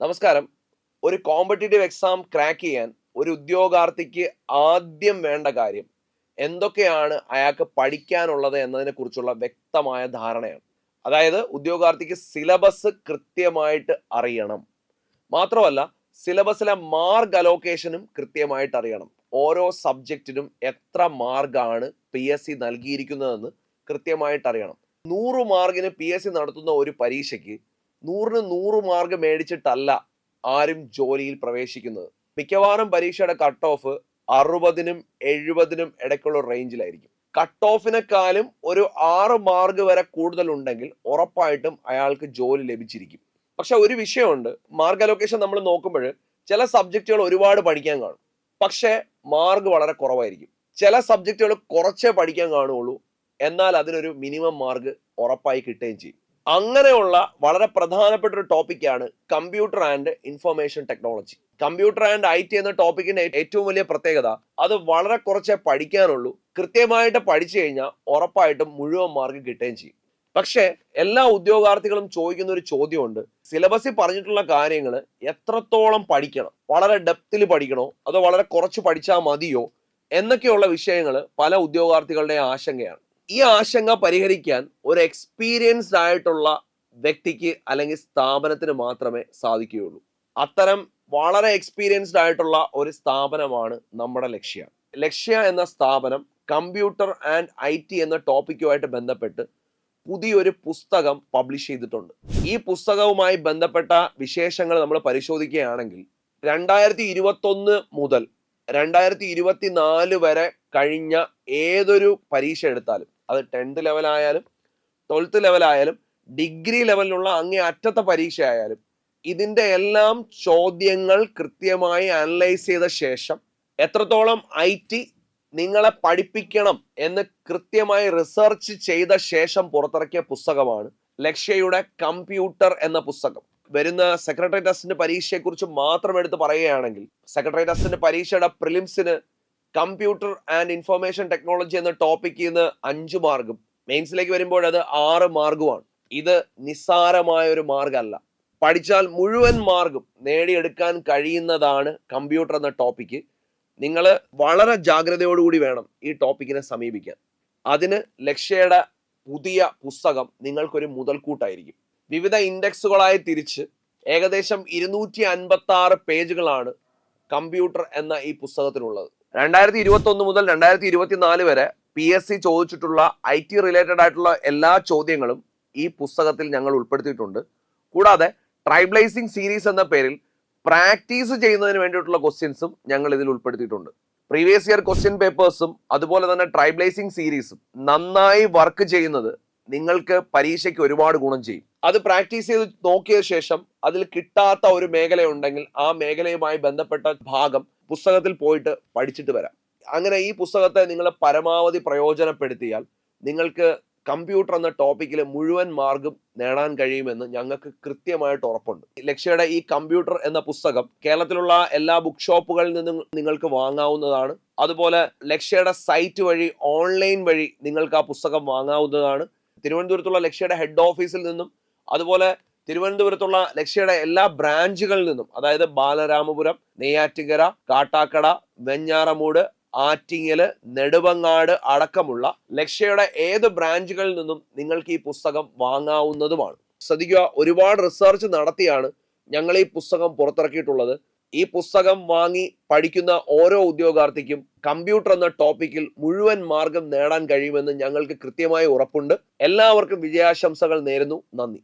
നമസ്കാരം. ഒരു competitive exam crack ചെയ്യാൻ ഒരു ഉദ്യോഗാർത്ഥിക്ക് ആദ്യം വേണ്ട കാര്യം എന്തൊക്കെയാണ് അയാൾക്ക് പഠിക്കാനുള്ളത് എന്നതിനെ കുറിച്ചുള്ള വ്യക്തമായ ധാരണയാണ്. അതായത് ഉദ്യോഗാർത്ഥിക്ക് സിലബസ് കൃത്യമായിട്ട് അറിയണം. മാത്രമല്ല സിലബസിലെ മാർക്ക് അലോക്കേഷനും കൃത്യമായിട്ട് അറിയണം. ഓരോ സബ്ജക്റ്റിനും എത്ര മാർക്കാണ് പി എസ് സി നൽകിയിരിക്കുന്നതെന്ന് കൃത്യമായിട്ട് അറിയണം. നൂറ് മാർക്കിന് പി എസ് സി നടത്തുന്ന ഒരു പരീക്ഷയ്ക്ക് നൂറിന് നൂറ് മാർക്ക് മേടിച്ചിട്ടല്ല ആരും ജോലിയിൽ പ്രവേശിക്കുന്നത്. മിക്കവാറും പരീക്ഷയുടെ കട്ട് ഓഫ് അറുപതിനും എഴുപതിനും ഇടയ്ക്കുള്ള റേഞ്ചിലായിരിക്കും കട്ട് ഓഫിനെക്കാളും ഒരു ആറ് മാർക്ക് വരെ കൂടുതൽ ഉണ്ടെങ്കിൽ ഉറപ്പായിട്ടും അയാൾക്ക് ജോലി ലഭിച്ചിരിക്കും. പക്ഷെ ഒരു വിഷയമുണ്ട്. മാർക്ക് അലോക്കേഷൻ നമ്മൾ നോക്കുമ്പോൾ ചില സബ്ജക്റ്റുകൾ ഒരുപാട് പഠിക്കാൻ കാണും. പക്ഷേ മാർക്ക് വളരെ കുറവായിരിക്കും. ചില സബ്ജക്റ്റുകൾ കുറച്ചേ പഠിക്കാൻ കാണുള്ളൂ എന്നാൽ അതിനൊരു മിനിമം മാർക്ക് ഉറപ്പായി കിട്ടുകയും ചെയ്യും. അങ്ങനെയുള്ള വളരെ പ്രധാനപ്പെട്ട ഒരു ടോപ്പിക്കാണ് computer and information technology computer and I T എന്ന ടോപ്പിക്കിന്റെ ഏറ്റവും വലിയ പ്രത്യേകത അത് വളരെ കുറച്ചേ പഠിക്കാനുള്ളൂ. കൃത്യമായിട്ട് പഠിച്ചു കഴിഞ്ഞാൽ ഉറപ്പായിട്ടും മുഴുവൻ മാർക്ക് കിട്ടുകയും ചെയ്യും. പക്ഷേ എല്ലാ ഉദ്യോഗാർത്ഥികളും ചോദിക്കുന്ന ഒരു ചോദ്യമുണ്ട്. സിലബസിൽ പറഞ്ഞിട്ടുള്ള കാര്യങ്ങൾ എത്രത്തോളം പഠിക്കണം? വളരെ ഡെപ്തിൽ പഠിക്കണോ? അതോ വളരെ കുറച്ച് പഠിച്ചാൽ മതിയോ? എന്നൊക്കെയുള്ള വിഷയങ്ങൾ പല ഉദ്യോഗാർത്ഥികളുടെ ആശങ്കയാണ്. ഈ ആശങ്ക പരിഹരിക്കാൻ ഒരു എക്സ്പീരിയൻസ്ഡ് ആയിട്ടുള്ള വ്യക്തിക്ക് അല്ലെങ്കിൽ സ്ഥാപനത്തിന് മാത്രമേ സാധിക്കുകയുള്ളൂ. അത്തരം വളരെ എക്സ്പീരിയൻസ്ഡ് ആയിട്ടുള്ള ഒരു സ്ഥാപനമാണ് നമ്മുടെ ലക്ഷ്യ. ലക്ഷ്യ എന്ന സ്ഥാപനം കമ്പ്യൂട്ടർ ആൻഡ് ഐ ടി എന്ന ടോപ്പിക്കുമായിട്ട് ബന്ധപ്പെട്ട് പുതിയൊരു പുസ്തകം പബ്ലിഷ് ചെയ്തിട്ടുണ്ട്. ഈ പുസ്തകവുമായി ബന്ധപ്പെട്ട വിശേഷങ്ങൾ നമ്മൾ പരിശോധിക്കുകയാണെങ്കിൽ രണ്ടായിരത്തി ഇരുപത്തൊന്ന് മുതൽ രണ്ടായിരത്തി ഇരുപത്തിനാല് വരെ കഴിഞ്ഞ ഏതൊരു പരീക്ഷ എടുത്താലും അത് ടെൻത്ത് ലെവലായാലും ട്വൽത്ത് ലെവലായാലും ഡിഗ്രി ലെവലിലുള്ള അങ്ങേ അറ്റത്തെ പരീക്ഷ ആയാലും ഇതിന്റെ എല്ലാം ചോദ്യങ്ങൾ കൃത്യമായി അനലൈസ് ചെയ്ത ശേഷം എത്രത്തോളം ഐ ടി നിങ്ങളെ പഠിപ്പിക്കണം എന്ന് കൃത്യമായി റിസർച്ച് ചെയ്ത ശേഷം പുറത്തിറക്കിയ പുസ്തകമാണ് ലക്ഷ്യയുടെ കമ്പ്യൂട്ടർ എന്ന പുസ്തകം. വരുന്ന സെക്രട്ടറി ടെസ്റ്റിന്റെ പരീക്ഷയെക്കുറിച്ച് മാത്രം എടുത്ത് പറയുകയാണെങ്കിൽ സെക്രട്ടറി ടെസ്റ്റിന്റെ പരീക്ഷയുടെ പ്രിലിംസിന് കമ്പ്യൂട്ടർ ആൻഡ് ഇൻഫർമേഷൻ ടെക്നോളജി എന്ന ടോപ്പിക്കിൽ നിന്ന് അഞ്ച് മാർക്കും മെയിൻസിലേക്ക് വരുമ്പോൾ അത് ആറ് മാർഗുമാണ്. ഇത് നിസ്സാരമായ ഒരു മാർഗമല്ല. പഠിച്ചാൽ മുഴുവൻ മാർക്കും നേടിയെടുക്കാൻ കഴിയുന്നതാണ് കമ്പ്യൂട്ടർ എന്ന ടോപ്പിക്ക്. നിങ്ങൾ വളരെ ജാഗ്രതയോടുകൂടി വേണം ഈ ടോപ്പിക്കിനെ സമീപിക്കാൻ. അതിന് ലക്ഷ്യയുടെ പുതിയ പുസ്തകം നിങ്ങൾക്കൊരു മുതൽക്കൂട്ടായിരിക്കും. വിവിധ ഇൻഡെക്സുകളായി തിരിച്ച് ഏകദേശം ഇരുന്നൂറ്റി അൻപത്തി ആറ് പേജുകളാണ് കമ്പ്യൂട്ടർ എന്ന ഈ പുസ്തകത്തിനുള്ളത്. രണ്ടായിരത്തി ഇരുപത്തി ഒന്ന് മുതൽ രണ്ടായിരത്തി ഇരുപത്തിനാല് വരെ പി എസ് സി ചോദിച്ചിട്ടുള്ള ഐ ടി റിലേറ്റഡ് ആയിട്ടുള്ള എല്ലാ ചോദ്യങ്ങളും ഈ പുസ്തകത്തിൽ ഞങ്ങൾ ഉൾപ്പെടുത്തിയിട്ടുണ്ട്. കൂടാതെ ട്രൈബ്ലൈസിംഗ് സീരീസ് എന്ന പേരിൽ പ്രാക്ടീസ് ചെയ്യുന്നതിന് വേണ്ടിയിട്ടുള്ള ക്വസ്റ്റ്യൻസും ഞങ്ങൾ ഇതിൽ ഉൾപ്പെടുത്തിയിട്ടുണ്ട്. പ്രീവിയസ് ഇയർ ക്വസ്റ്റ്യൻ പേപ്പേഴ്സും അതുപോലെ തന്നെ ട്രൈബ്ലൈസിംഗ് സീരീസും നന്നായി വർക്ക് ചെയ്യുന്നത് നിങ്ങൾക്ക് പരീക്ഷയ്ക്ക് ഒരുപാട് ഗുണം ചെയ്യും. അത് പ്രാക്ടീസ് ചെയ്ത് നോക്കിയ ശേഷം അതിൽ കിട്ടാത്ത ഒരു മേഖലയുണ്ടെങ്കിൽ ആ മേഖലയുമായി ബന്ധപ്പെട്ട ഭാഗം പുസ്തകത്തിൽ പോയിട്ട് പഠിച്ചിട്ട് വരാം. അങ്ങനെ ഈ പുസ്തകത്തെ നിങ്ങൾ പരമാവധി പ്രയോജനപ്പെടുത്തിയാൽ നിങ്ങൾക്ക് കമ്പ്യൂട്ടർ എന്ന ടോപ്പിക്കിൽ മുഴുവൻ മാർഗം നേടാൻ കഴിയുമെന്ന് ഞങ്ങൾക്ക് കൃത്യമായിട്ട് ഉറപ്പുണ്ട്. ലക്ഷ്യയുടെ ഈ കമ്പ്യൂട്ടർ എന്ന പുസ്തകം കേരളത്തിലുള്ള എല്ലാ ബുക്ക് ഷോപ്പുകളിൽ നിന്നും നിങ്ങൾക്ക് വാങ്ങാവുന്നതാണ്. അതുപോലെ ലക്ഷ്യയുടെ സൈറ്റ് വഴി ഓൺലൈൻ വഴി നിങ്ങൾക്ക് ആ പുസ്തകം വാങ്ങാവുന്നതാണ്. തിരുവനന്തപുരത്തുള്ള ലക്ഷ്യയുടെ ഹെഡ് ഓഫീസിൽ നിന്നും അതുപോലെ തിരുവനന്തപുരത്തുള്ള ലക്ഷ്യയുടെ എല്ലാ ബ്രാഞ്ചുകളിൽ നിന്നും അതായത് ബാലരാമപുരം നെയ്യാറ്റിങ്കര കാട്ടാക്കട വെഞ്ഞാറമൂട് ആറ്റിങ്ങൽ നെടുവങ്ങാട് അടക്കമുള്ള ലക്ഷ്യയുടെ ഏത് ബ്രാഞ്ചുകളിൽ നിന്നും നിങ്ങൾക്ക് ഈ പുസ്തകം വാങ്ങാവുന്നതുമാണ്. ശ്രദ്ധിക്കുക ഒരുപാട് റിസർച്ച് നടത്തിയാണ് ഞങ്ങൾ ഈ പുസ്തകം പുറത്തിറക്കിയിട്ടുള്ളത്. ഈ പുസ്തകം വാങ്ങി പഠിക്കുന്ന ഓരോ ഉദ്യോഗാർത്ഥിക്കും കമ്പ്യൂട്ടർ എന്ന ടോപ്പിക്കിൽ മുഴുവൻ മാർഗം നേടാൻ കഴിയുമെന്ന് ഞങ്ങൾക്ക് കൃത്യമായി ഉറപ്പുണ്ട്. എല്ലാവർക്കും വിജയാശംസകൾ നേരുന്നു. നന്ദി.